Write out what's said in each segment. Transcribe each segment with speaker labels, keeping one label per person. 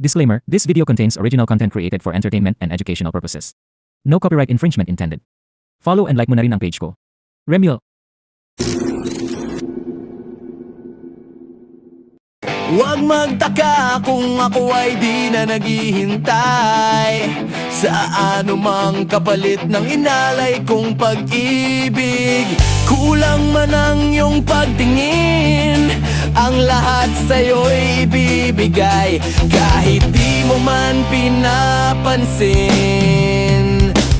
Speaker 1: Disclaimer, this video contains original content created for entertainment and educational purposes. No copyright infringement intended. Follow and like mo na rin ang page ko. Remil,
Speaker 2: Huwag magtaka kung ako ay di na naghihintay Sa anumang kapalit ng inalay kong pag-ibig Kulang man ang iyong pagtingin Ang lahat sa'yo'y ibibigay. Kahit di mo man pinapansin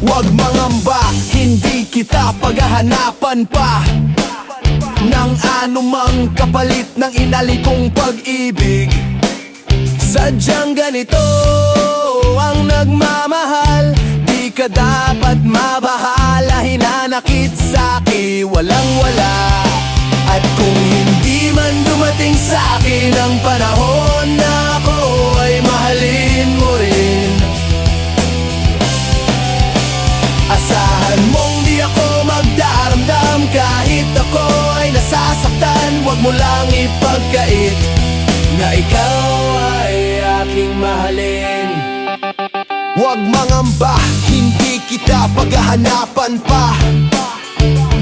Speaker 2: Huwag mangamba, hindi kita paghahanapan pa. Ng anumang kapalit ng inali kong pag-ibig. Sadyang ganito ang nagmamahal. Di ka dapat mabahala Hinanakit sa'kin walang wala mo lang ipagkait Na ikaw ay aking mahalin. Huwag mangamba, hindi kita paghahanapan pa.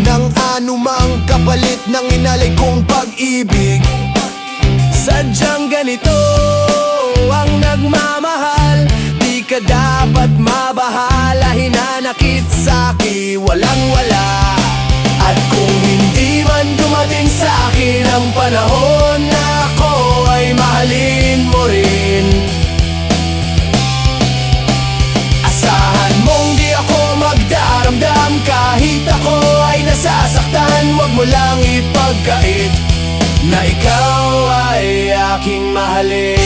Speaker 2: Ng anumang kapalit ng inalay kong pag-ibig. Sadyang ganito ang nagmamahal Di ka dapat mabahala Hinanakit sa'kin walang wala.
Speaker 3: At
Speaker 2: kung hindi man dumating sa'kin ang panahon na ako ay mahalin mo rin. Asahan
Speaker 3: mong
Speaker 2: di
Speaker 3: ako
Speaker 2: magdaramdam Kahit
Speaker 3: ako
Speaker 2: ay nasasaktan. Huwag mo lang ipagkait Na ikaw ay aking mahalin.